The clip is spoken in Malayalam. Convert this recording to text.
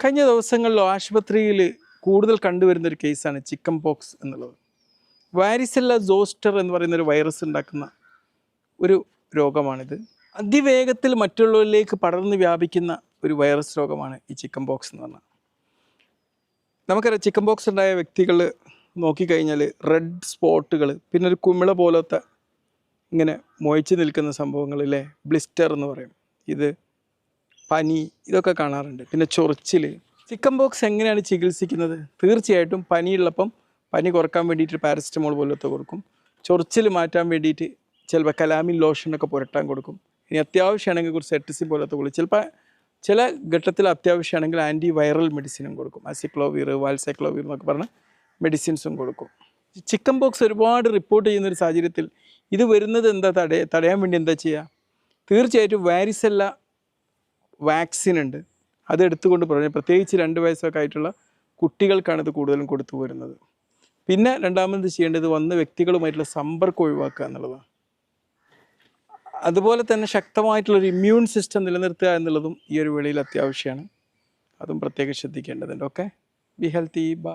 കഴിഞ്ഞ ദിവസങ്ങളിൽ ആശുപത്രിയിൽ കൂടുതൽ കണ്ടുവരുന്ന ഒരു കേസാണ് ചിക്കൻ പോക്സ് എന്നുള്ളത്. വാരിസെല്ല സോസ്റ്റർ എന്ന് പറയുന്ന ഒരു വൈറസ് ഉണ്ടാക്കുന്ന ഒരു രോഗമാണിത്. അതിവേഗത്തിൽ മറ്റുള്ളവരിലേക്ക് പടർന്ന് വ്യാപിക്കുന്ന ഒരു വൈറസ് രോഗമാണ് ഈ ചിക്കൻ പോക്സ് എന്ന് പറഞ്ഞാൽ. നമുക്കറിയാം ചിക്കൻ പോക്സ് ഉണ്ടായ വ്യക്തികൾ നോക്കിക്കഴിഞ്ഞാൽ റെഡ് സ്പോട്ടുകൾ പിന്നെ ഒരു കുമിള പോലത്തെ ഇങ്ങനെ മൊയച്ച് നിൽക്കുന്ന സംഭവങ്ങളിലെ ബ്ലിസ്റ്റർ എന്ന് പറയും. ഇത് പനി ഇതൊക്കെ കാണാറുണ്ട്. പിന്നെ ചൊറിച്ചിൽ ചിക്കൻ ബോക്സ് എങ്ങനെയാണ് ചികിത്സിക്കുന്നത്? തീർച്ചയായിട്ടും പനിയുള്ളപ്പം പനി കുറയ്ക്കാൻ വേണ്ടിയിട്ട് പാരസിറ്റമോൾ പോലത്തെ കൊടുക്കും. ചൊറിച്ചിൽ മാറ്റാൻ വേണ്ടിയിട്ട് ചിലപ്പോൾ കലാമിൻ ലോഷനൊക്കെ പുരട്ടാൻ കൊടുക്കും. ഇനി അത്യാവശ്യമാണെങ്കിൽ കുറച്ച് എട്ടിസിൻ പോലത്തെ കൊടുക്കും. ചിലപ്പോൾ ചില ഘട്ടത്തിൽ അത്യാവശ്യമാണെങ്കിൽ ആന്റി വൈറൽ മെഡിസിനും കൊടുക്കും. അസിക്ലോവീർ വാൽസൈക്ലോവീർ എന്നൊക്കെ പറഞ്ഞ മെഡിസിൻസും കൊടുക്കും. ചിക്കൻ ബോക്സ് ഒരുപാട് റിപ്പോർട്ട് ചെയ്യുന്ന ഒരു സാഹചര്യത്തിൽ ഇത് വരുന്നത് എന്താ തടയ തടയാൻ വേണ്ടി എന്താ ചെയ്യുക തീർച്ചയായിട്ടും വാരിസെല്ല വാക്സിൻ ഉണ്ട്. അത് എടുത്തുകൊണ്ട് പറഞ്ഞു പ്രത്യേകിച്ച് രണ്ട് വയസ്സൊക്കെ ആയിട്ടുള്ള കുട്ടികൾക്കാണ് ഇത് കൂടുതലും കൊടുത്തു വരുന്നത്. പിന്നെ രണ്ടാമത് ചെയ്യേണ്ടത് വന്ന വ്യക്തികളുമായിട്ടുള്ള സമ്പർക്കം ഒഴിവാക്കുക എന്നുള്ളതാണ്. അതുപോലെ തന്നെ ശക്തമായിട്ടുള്ളൊരു ഇമ്മ്യൂൺ സിസ്റ്റം നിലനിർത്തുക എന്നുള്ളതും ഈ ഒരു വേളയിൽ അത്യാവശ്യമാണ്. അതും പ്രത്യേകം ശ്രദ്ധിക്കേണ്ടതുണ്ട്. Okay be healthy by